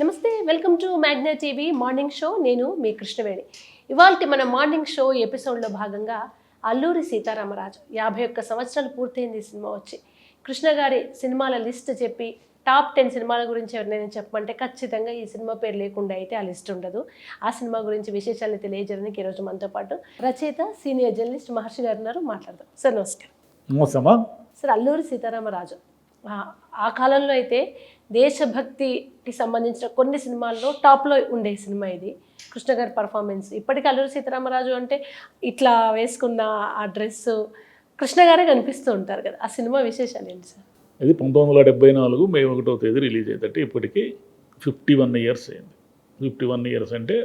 నమస్తే welcome to Magna TV morning show. నేను మీ కృష్ణవేణి. ఇవాళ మన మార్నింగ్ షో ఎపిసోడ్లో భాగంగా అల్లూరి సీతారామరాజు యాభై ఒక్క సంవత్సరాలు పూర్తయింది ఈ సినిమా వచ్చి. కృష్ణ గారి సినిమాల లిస్ట్ చెప్పి టాప్ టెన్ సినిమాల గురించి ఎవరినైనా చెప్పమంటే ఖచ్చితంగా ఈ సినిమా పేరు లేకుండా అయితే ఆ లిస్ట్ ఉండదు. ఆ సినిమా గురించి విశేషాలు తెలియజేయడానికి ఈరోజు మనతో పాటు రచయిత సీనియర్ జర్నలిస్ట్ మహర్షి గారు ఉన్నారు. మాట్లాడదాం. సార్ నమస్కారం. సార్ అల్లూరి సీతారామరాజు. ఆ కాలంలో అయితే దేశభక్తికి సంబంధించిన కొన్ని సినిమాల్లో టాప్లో ఉండే సినిమా ఇది. కృష్ణ గారి పర్ఫార్మెన్స్ ఇప్పటికీ అల్లూరి సీతారామరాజు అంటే ఇట్లా వేసుకున్న ఆ డ్రెస్ కృష్ణ గారే కనిపిస్తూ ఉంటారు కదా. ఆ సినిమా విశేషాలు ఏంటి సార్? ఇది పంతొమ్మిది వందల డెబ్బై నాలుగు మే ఒకటో తేదీ రిలీజ్ అయ్యేటట్టు ఇప్పటికీ ఫిఫ్టీ వన్ ఇయర్స్ అయింది. ఫిఫ్టీ వన్ ఇయర్స్ అంటే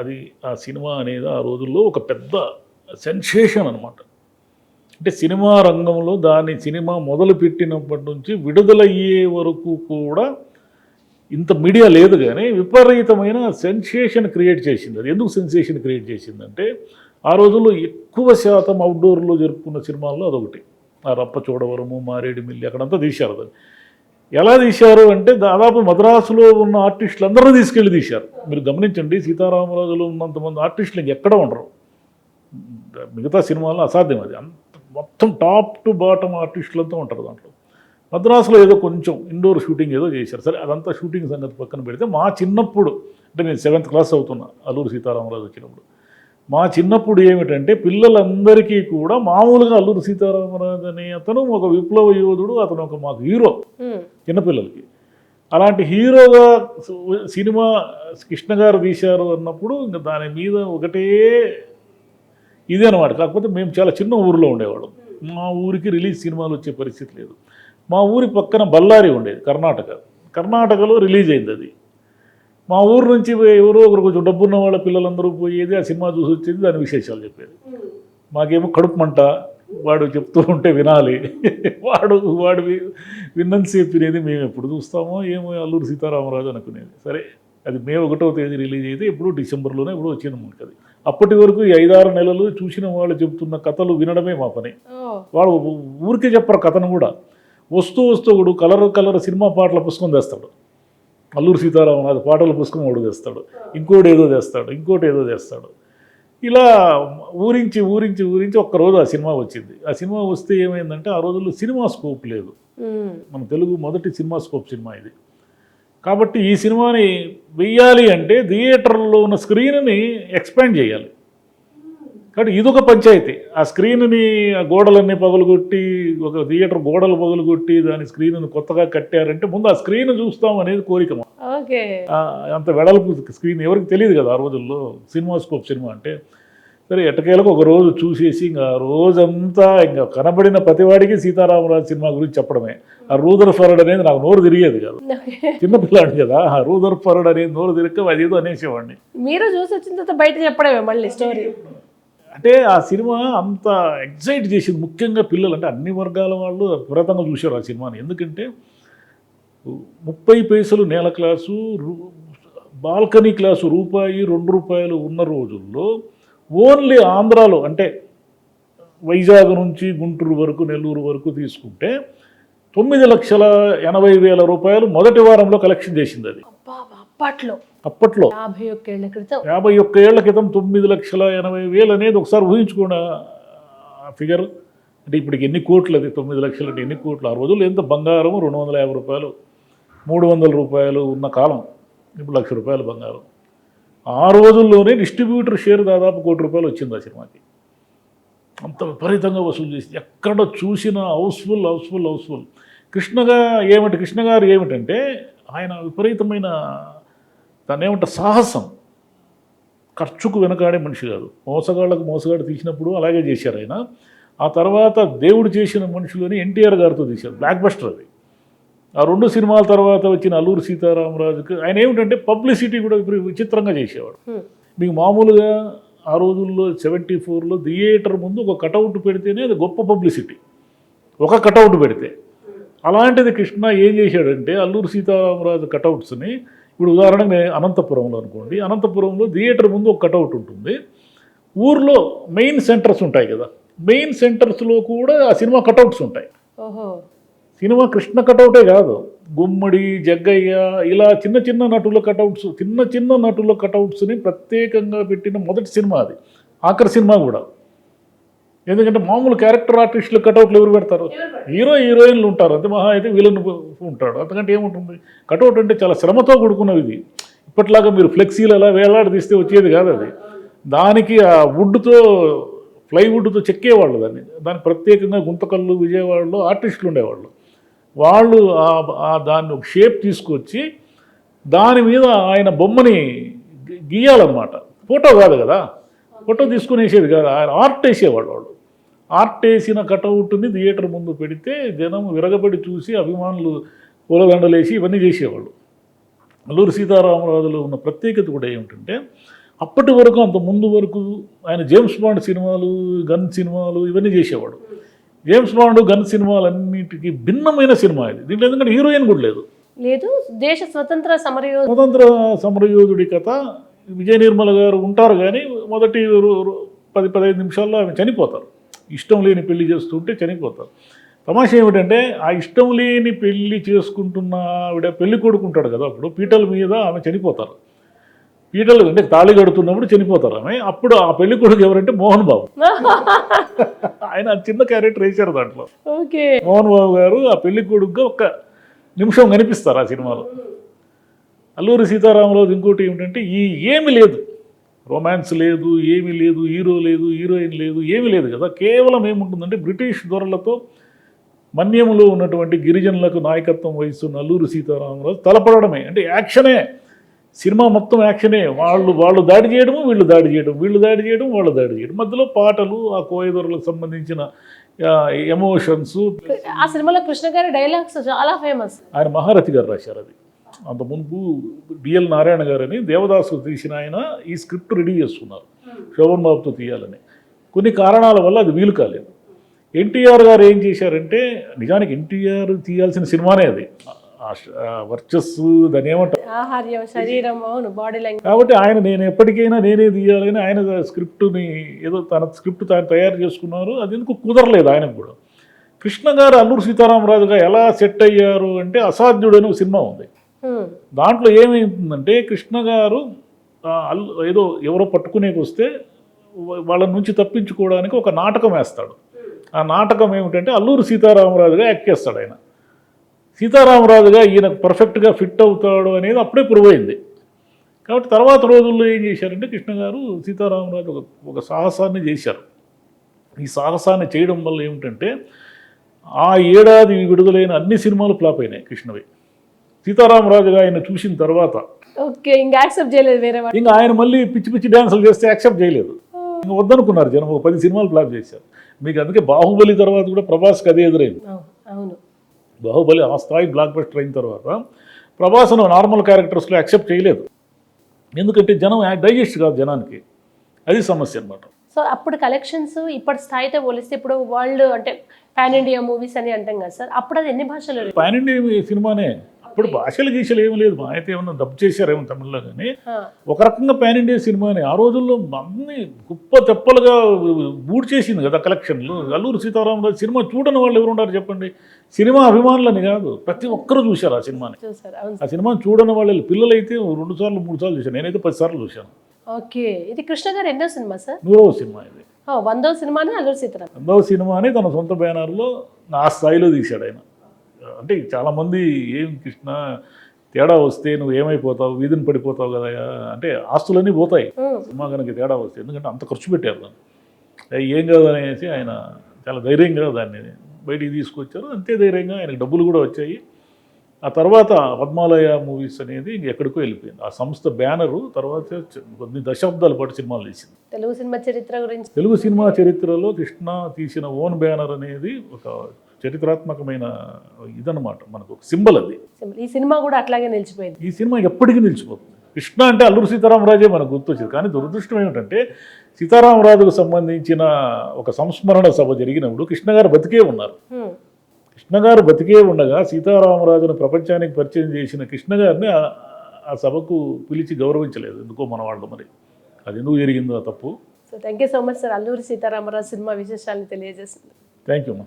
అది ఆ సినిమా అనేది ఆ రోజుల్లో ఒక పెద్ద సెన్సేషన్ అనమాట అంటే సినిమా రంగంలో దాని సినిమా మొదలుపెట్టినప్పటి నుంచి విడుదలయ్యే వరకు కూడా ఇంత మీడియా లేదు కానీ విపరీతమైన సెన్సేషన్ క్రియేట్ చేసింది అది. ఎందుకు సెన్సేషన్ క్రియేట్ చేసిందంటే ఆ రోజుల్లో ఎక్కువ శాతం అవుట్డోర్లో జరుపుకున్న సినిమాల్లో అదొకటి. ఆ రప్ప చూడవరము మారేడు మిల్లి అక్కడంతా తీశారు దాన్ని ఎలా తీశారు అంటే దాదాపు మద్రాసులో ఉన్న ఆర్టిస్టులు అందరూ తీసుకెళ్ళి తీశారు. మీరు గమనించండి సీతారామరాజులో ఉన్నంతమంది ఆర్టిస్టులు ఇంకెక్కడ ఉండరు. మిగతా సినిమాల్లో అసాధ్యం అది. అంత మొత్తం టాప్ టు బాటమ్ ఆర్టిస్టులంతా ఉంటారు దాంట్లో. మద్రాసులో ఏదో కొంచెం ఇండోర్ షూటింగ్ ఏదో చేశారు. సరే అదంతా షూటింగ్ సంగతి పక్కన పెడితే మా చిన్నప్పుడు అంటే నేను సెవెంత్ క్లాస్ అవుతున్నా అల్లూరు సీతారామరాజు వచ్చినప్పుడు. మా చిన్నప్పుడు ఏమిటంటే పిల్లలందరికీ కూడా మామూలుగా అల్లూరు సీతారామరాజు అనే అతను ఒక విప్లవ యోధుడు అతను ఒక మాకు హీరో చిన్నపిల్లలకి. అలాంటి హీరోగా సినిమా కృష్ణ గారు తీశారు అన్నప్పుడు ఇంకా దాని మీద ఒకటే ఇదే అనమాట కాకపోతే మేము చాలా చిన్న ఊరిలో ఉండేవాళ్ళం. మా ఊరికి రిలీజ్ సినిమాలు వచ్చే పరిస్థితి లేదు. మా ఊరి పక్కన బళ్ళారి ఉండేది కర్ణాటక. కర్ణాటకలో రిలీజ్ అయింది అది. మా ఊరు నుంచి ఎవరో ఒకరు కొంచెం డబ్బున్న వాళ్ళ పిల్లలందరూ పోయేది ఆ సినిమా చూసి వచ్చేది దాని విశేషాలు చెప్పేది. మాకేమో కడుపు మంట వాడు చెప్తూ ఉంటే వినాలి. వాడు వాడు వి- విన్నంతసేపు వినేది మేము ఎప్పుడు చూస్తామో ఏమో అల్లూరు సీతారామరాజు అనుకునేది. సరే అది మే ఒకటో తేదీ రిలీజ్ అయితే ఎప్పుడూ డిసెంబర్లోనే ఎప్పుడు వచ్చింది మనకు అది. అప్పటి వరకు ఈ ఐదారు నెలలు చూసిన వాళ్ళు చెప్తున్న కథలు వినడమే మా పని. వాడు ఊరికే చెప్పరు కథను కూడా. వస్తూ వస్తూ ఒకడు కలర్ కలర్ సినిమా పాటల పుస్తకం తెస్తాడు. అల్లూరు సీతారామరాజు పాటల పుస్తకం ఒకడు తెస్తాడు. ఇంకోటి ఏదో తెస్తాడు ఇంకోటి ఏదో తెస్తాడు. ఇలా ఊరించి ఊరించి ఊరించి ఒక్కరోజు ఆ సినిమా వచ్చింది. ఆ సినిమా వస్తే ఏమైందంటే ఆ రోజుల్లో సినిమా స్కోప్ లేదు. మన తెలుగు మొదటి సినిమా స్కోప్ సినిమా ఇది. కాబట్టి ఈ సినిమాని వెయ్యాలి అంటే థియేటర్లో ఉన్న స్క్రీన్ని ఎక్స్పాండ్ చేయాలి. కాబట్టి ఇదొక పంచాయతీ. ఆ స్క్రీన్ని ఆ గోడలన్నీ పగలగొట్టి ఒక థియేటర్ గోడలు పగలగొట్టి దాని స్క్రీన్ను కొత్తగా కట్టారంటే ముందు ఆ స్క్రీన్ చూస్తాం అనేది కోరిక అంత వెడల్పు స్క్రీన్ ఎవరికి తెలియదు కదా ఆ రోజుల్లో. సినిమా స్కోప్ సినిమా అంటే సరే ఎట్టకేలకు ఒక రోజు చూసేసి ఇంకా ఆ రోజంతా ఇంకా కనబడిన ప్రతివాడికి సీతారామరాజు సినిమా గురించి చెప్పడమే. ఆ రూదర్ ఫరడ్ అనేది నాకు నోరు తిరిగేది కాదు. చిన్నపిల్లాడు కదా ఆ రూదర్ ఫరడ్ అనేది నోరు తిరగక అదేదో అనేసేవాడిని. మీరు చూసి వచ్చిన తర్వాత బయట చెప్పడమే మళ్ళీ స్టోరీ అంటే ఆ సినిమా అంత ఎగ్జైట్ చేసింది. ముఖ్యంగా పిల్లలు అంటే అన్ని వర్గాల వాళ్ళు విపరీతంగా చూశారు ఆ సినిమాని. ఎందుకంటే ముప్పై పైసలు నేల క్లాసు బాల్కనీ క్లాసు రూపాయి రెండు రూపాయలు ఉన్న రోజుల్లో ఓన్లీ ఆంధ్రాలో అంటే వైజాగ్ నుంచి గుంటూరు వరకు నెల్లూరు వరకు తీసుకుంటే తొమ్మిది లక్షల ఎనభై వేల రూపాయలు మొదటి వారంలో కలెక్షన్ చేసింది అది. అప్పట్లో. అప్పట్లో. యాభై ఒక్కేళ్ళ క్రితం. యాభై ఒక్క ఏళ్ళ క్రితం తొమ్మిది లక్షల ఎనభై వేలు అనేది ఒకసారి ఊహించుకోండి. ఆ ఫిగర్ అంటే ఇప్పటికి ఎన్ని కోట్లు అది? తొమ్మిది లక్షలు అంటే ఎన్ని కోట్లు? ఆ రోజుల్లో ఎంత? బంగారం రెండు వందల యాభై రూపాయలు మూడు వందల రూపాయలు ఉన్న కాలం. ఇప్పుడు లక్ష రూపాయలు బంగారం. ఆ రోజుల్లోనే డిస్ట్రిబ్యూటర్ షేర్ దాదాపు కోటి రూపాయలు వచ్చింది ఆ సినిమాకి. అంత విపరీతంగా వసూలు చేసి ఎక్కడ చూసినా హౌస్ఫుల్ హౌస్ఫుల్ హౌస్ఫుల్. కృష్ణగా ఏమిటి కృష్ణ గారు ఏమిటంటే ఆయన విపరీతమైన దాన్ని ఏమంటారు సాహసం. ఖర్చుకు వెనకాడే మనిషి కాదు. మోసగాళ్ళకు మోసగాడు తీసినప్పుడు అలాగే చేశారు ఆయన. ఆ తర్వాత దేవుడు చేసిన మనుషులని ఎన్టీఆర్ గారితో తీశారు. బ్లాక్ బస్టర్ అది. ఆ రెండు సినిమాల తర్వాత వచ్చిన అల్లూరు సీతారామరాజుకి ఆయన ఏమిటంటే పబ్లిసిటీ కూడా విచిత్రంగా చేసేవాడు. మీకు మామూలుగా ఆ రోజుల్లో సెవెంటీ ఫోర్లో థియేటర్ ముందు ఒక కటౌట్ పెడితేనే అది గొప్ప పబ్లిసిటీ. ఒక కటౌట్ పెడితే. అలాంటిది కృష్ణ ఏం చేశాడంటే అల్లూరు సీతారామరాజు కటౌట్స్ని ఇప్పుడు ఉదాహరణకు నేను అనంతపురంలో అనుకోండి అనంతపురంలో థియేటర్ ముందు ఒక కటౌట్ ఉంటుంది. ఊర్లో మెయిన్ సెంటర్స్ ఉంటాయి కదా మెయిన్ సెంటర్స్లో కూడా ఆ సినిమా కటౌట్స్ ఉంటాయి. సినిమా కృష్ణ కటౌటే కాదు. గుమ్మడి జగ్గయ్య ఇలా చిన్న చిన్న నటుల కటౌట్స్ చిన్న చిన్న నటుల కటౌట్స్ని ప్రత్యేకంగా పెట్టిన మొదటి సినిమా అది. ఆఖరి సినిమా కూడా. ఎందుకంటే మామూలు క్యారెక్టర్ ఆర్టిస్టులు కటౌట్లు ఎవరు పెడతారు? హీరో హీరోయిన్లు ఉంటారు. అంతే మహా అయితే విలన్ ఉంటాడు. అంతకంటే ఏముంటుంది? కటౌట్ అంటే చాలా శ్రమతో కూడుకున్నది ఇది. ఇప్పట్లాగా మీరు ఫ్లెక్సీలు అలా వేలాడదీస్తే వచ్చేది కాదు అది. దానికి ఆ వుడ్తో ప్లైవుడ్తో చెక్కేవాళ్ళు దాన్ని. దాన్ని ప్రత్యేకంగా గుంతకల్లు విజయవాడలో ఆర్టిస్టులు ఉండేవాళ్ళు. వాళ్ళు దాన్ని ఒక షేప్ తీసుకొచ్చి దాని మీద ఆయన బొమ్మని గీయాలన్నమాట. ఫోటో కాదు కదా? ఫోటో తీసుకుని వేసేది కాదు. ఆయన ఆర్ట్ వేసేవాడు వాళ్ళు ఆర్ట్ వేసిన కటౌట్ని థియేటర్ ముందు పెడితే జనం విరగబడి చూసి అభిమానులు పూలదండలేసి ఇవన్నీ చేసేవాళ్ళు. అల్లూరు సీతారామరాజులో ఉన్న ప్రత్యేకత కూడా ఏమిటంటే అప్పటి వరకు అంత ముందు వరకు ఆయన జేమ్స్ బాండ్ సినిమాలు గన్ సినిమాలు ఇవన్నీ చేసేవాడు. జేమ్స్ బాండ్ గన్ సినిమాలన్నిటికీ భిన్నమైన సినిమా ఇది. దీంట్లో ఎందుకంటే హీరోయిన్ కూడా లేదు. లేదు దేశ స్వతంత్ర సమరయో స్వతంత్ర సమరయోధుడి కథ విజయ నిర్మల గారు ఉంటారు కానీ మొదటి పది పదహైదు నిమిషాల్లో ఆమె చనిపోతారు. ఇష్టం లేని పెళ్ళి చేస్తుంటే చనిపోతారు. తమాషా ఏమిటంటే ఆ ఇష్టం లేని పెళ్ళి చేసుకుంటున్న ఆవిడ పెళ్ళి కొడుకుంటాడు కదా అప్పుడు పీటల మీద ఆమె చనిపోతారు. పీటలు అంటే తాళి కడుతున్నప్పుడు చనిపోతారు ఆమె. అప్పుడు ఆ పెళ్ళి కొడుకు ఎవరంటే మోహన్ బాబు. ఆయన చిన్న క్యారెక్టర్ వేశారు దాంట్లో. ఓకే. మోహన్ బాబు గారు ఆ పెళ్ళి కొడుకుగా ఒక నిమిషం కనిపిస్తారు ఆ సినిమాలో. అల్లూరి సీతారామరాజు ఇంకోటి ఏమిటంటే ఈ ఏమి లేదు. రొమాన్స్ లేదు ఏమీ లేదు హీరో లేదు హీరోయిన్ లేదు ఏమీ లేదు కదా. కేవలం ఏముంటుందంటే బ్రిటిష్ దొరలతో మన్యములో ఉన్నటువంటి గిరిజనులకు నాయకత్వం వహిస్తున్న అల్లూరి సీతారామరాజు తలపడమే అంటే యాక్షనే సినిమా మొత్తం యాక్షనే. వాళ్ళు వాళ్ళు దాడి చేయడము వీళ్ళు దాడి చేయడం వీళ్ళు దాడి చేయడం వాళ్ళు దాడి చేయడం. మధ్యలో పాటలు ఆ కోయదొరలకు సంబంధించిన ఎమోషన్స్ ఆ సినిమాలో కృష్ణ గారి డైలాగ్స్ చాలా ఫేమస్ ఆయన మహారథి గారు రాశారు అది. అంత మునుపు డిఎల్ నారాయణ గారని దేవదాసు తీసిన ఆయన ఈ స్క్రిప్ట్ రెడీ చేసుకున్నారు శోభన్ బాబుతో తీయాలని. కొన్ని కారణాల వల్ల అది వీలు కాలేదు. ఎన్టీఆర్ గారు ఏం చేశారంటే నిజానికి ఎన్టీఆర్ తీయాల్సిన సినిమానే అది. వర్చస్సు దాన్ని ఏమంటారు ఆహార్యం శరీరం అవును బాడీ లాంగ్వేజ్ కాబట్టి ఆయన నేను ఎప్పటికైనా నేనే తీయాలని ఆయన స్క్రిప్ట్ని ఏదో తన స్క్రిప్ట్ తాను తయారు చేసుకున్నారు అది ఎందుకు కుదరలేదు ఆయనకు కూడా. కృష్ణ గారు అల్లూరు సీతారామరాజుగా ఎలా సెట్ అయ్యారు అంటే అసాధ్యుడని ఒక సినిమా ఉంది. దాంట్లో ఏమైందంటే కృష్ణ గారు ఏదో ఎవరో పట్టుకునేకి వస్తే వాళ్ళ నుంచి తప్పించుకోవడానికి ఒక నాటకం వేస్తాడు. ఆ నాటకం ఏమిటంటే అల్లూరు సీతారామరాజుగా యాక్ట్ చేస్తాడు ఆయన. సీతారామరాజుగా ఈయన పర్ఫెక్ట్గా ఫిట్ అవుతాడు అనేది అప్పుడే ప్రూవ్ అయింది కాబట్టి తర్వాత రోజుల్లో ఏం చేశారంటే కృష్ణ గారు సీతారామరాజు ఒక ఒక సాహసాన్ని చేశారు. ఈ సాహసాన్ని చేయడం వల్ల ఏమిటంటే ఆ ఏడాది విడుదలైన అన్ని సినిమాలు ఫ్లాప్ అయినాయి కృష్ణవి. సీతారామరాజుగా ఆయన చూసిన తర్వాత ఓకే ఇంకా యాక్సెప్ట్ చేయలేదు వేరే ఇంకా ఆయన మళ్ళీ పిచ్చి పిచ్చి డ్యాన్సులు చేస్తే యాక్సెప్ట్ చేయలేదు. ఇంకా వద్దనుకున్నారు జనం ఒక పది సినిమాలు ఫ్లాప్ చేశారు. మీకు అందుకే బాహుబలి తర్వాత కూడా ప్రభాస్కి అదే ఎదురైంది. అవును. బాహుబలి ఆ స్థాయి బ్లాక్ బస్టర్ అయిన తర్వాత ప్రభాస్ను నార్మల్ క్యారెక్టర్స్లో యాక్సెప్ట్ చేయలేదు. ఎందుకంటే జనం డైజెస్ట్ కాదు జనానికి. అది సమస్య అనమాట సో అప్పుడు కలెక్షన్స్ ఇప్పటి స్థాయితో పోలిస్తే ఇప్పుడు వరల్డ్ అంటే పాన్ ఇండియా మూవీస్ అని అంటాం కదా సార్ అప్పుడు అది ఎన్ని భాషలు? పాన్ ఇండియా సినిమానే. అప్పుడు భాషలు గీషలు ఏమి లేదు. మా అయితే ఏమన్నా డబ్ చేశారేమో తమిళ్ళో కానీ ఒక రకంగా పాన్ ఇండియా సినిమాని ఆ రోజుల్లో అన్ని కుప్ప తెప్పలుగా బూడ్ చేసింది కదా కలెక్షన్లు. అల్లూరు సీతారామరాజు సినిమా చూడని వాళ్ళు ఎవరు ఉన్నారు చెప్పండి? సినిమా అభిమానులని కాదు ప్రతి ఒక్కరూ చూశారు ఆ సినిమాని. ఆ సినిమాని చూడని వాళ్ళు పిల్లలైతే రెండు సార్లు మూడు సార్లు చూశాను. నేనైతే పది సార్లు చూశాను. ఓకే. ఇది కృష్ణ గారు ఎన్నో సినిమా సార్? నూరవ సినిమా ఇది. ఓ, వందో సినిమానే అల్లూరి సీతారాం రెండవ సినిమాని తన సొంత బ్యానర్లో ఆ స్థాయిలో తీశాడు ఆయన. అంటే చాలామంది ఏం కృష్ణ తేడా వస్తే నువ్వు ఏమైపోతావు? వీధిని పడిపోతావు కదా అంటే ఆస్తులన్నీ పోతాయి. సినిమా కనుక తేడా వస్తే ఎందుకంటే అంత ఖర్చు పెట్టారు దాన్ని. ఏం కాదనేసి ఆయన చాలా ధైర్యంగా దాన్ని బయటికి తీసుకొచ్చారు. అంతే ధైర్యంగా ఆయనకు డబ్బులు కూడా వచ్చాయి. ఆ తర్వాత పద్మాలయ మూవీస్ అనేది ఎక్కడికో వెళ్ళిపోయింది. ఆ సంస్థ బ్యానరు తర్వాత కొన్ని దశాబ్దాల పాటు సినిమాలు తీసింది. తెలుగు సినిమా చరిత్ర గురించి. తెలుగు సినిమా చరిత్రలో కృష్ణ తీసిన ఓన్ బ్యానర్ అనేది ఒక చరిత్రాత్మకమైన ఇదన్నమాట మనకు ఒక సింబల్ అది. ఈ సినిమా కూడా అట్లాగే నిలిచిపోయింది. ఈ సినిమా ఎప్పటికీ నిలిచిపోతుంది. కృష్ణ అంటే అల్లూరు సీతారామరాజే మనకు గుర్తొచ్చింది. కానీ దురదృష్టం ఏమిటంటే సీతారామరాజుకు సంబంధించిన ఒక సంస్మరణ సభ జరిగినప్పుడు కృష్ణ గారు బతికే ఉన్నారు. కృష్ణ గారు బతికే ఉండగా సీతారామరాజును ప్రపంచానికి పరిచయం చేసిన కృష్ణ గారిని ఆ- సభకు పిలిచి గౌరవించలేదు ఎందుకో మన వాళ్ళు మరి. అది ఎందుకు జరిగిందో ఆ తప్పు. So thank you so much sir Alluri Sitaramaraju cinema విశేషాలను తెలియజేసింది థ్యాంక్ యూ అమ్మా